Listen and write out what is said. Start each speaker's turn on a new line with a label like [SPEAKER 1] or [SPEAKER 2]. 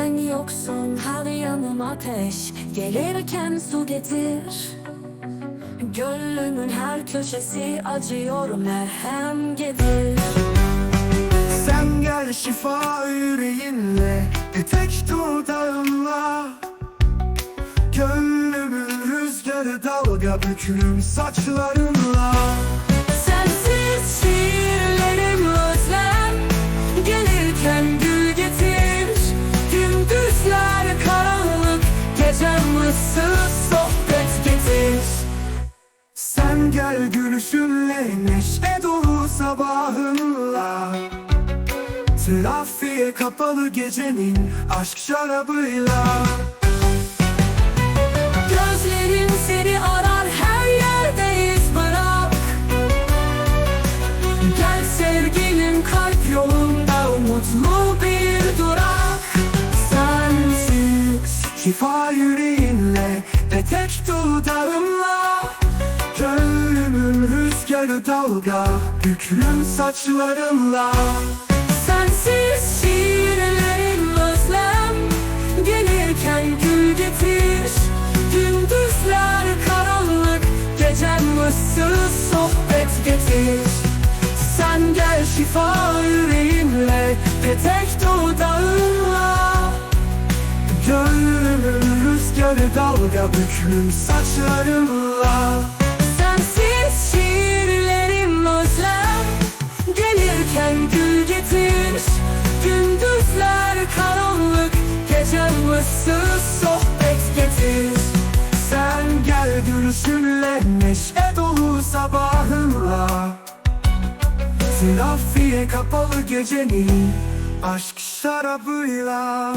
[SPEAKER 1] sen yoksun her yanım ateş. Gelirken su getir. Gönlümün her köşesi acıyor merhem getir
[SPEAKER 2] Sen gel şifa yüreğinle Bir tek dudağınla Gönlümün rüzgarı dalga büklüm saçlarınla Gel gülüşünle neşe dolu sabahınla. Trafiğe kapalı gecenin aşk şarabıyla.
[SPEAKER 1] Gözlerim seni arar her yerde iz bırak. Gel sevgilim kalp yolunda umutlu bir durak.
[SPEAKER 2] Sensiz şifa yüreğinle ve tek dudağımla rüzgarı dalga büklüm saçlarınla.
[SPEAKER 1] Sensiz şiirlerim özlem Gelirken gül getir. Gündüzler karanlık Gecem ıssız sohbet getir. Sen gel şifa yüreğimle Petek dudağınla
[SPEAKER 2] Gönlümün rüzgarı dalga büklüm saçlarınla
[SPEAKER 1] Gelirken gül getir Gündüzler karanlık Gecem ıssız sohbet getir.
[SPEAKER 2] Sen gel gülüşünle neşe dolu sabahınla. Trafiğe kapalı gecenin aşk şarabıyla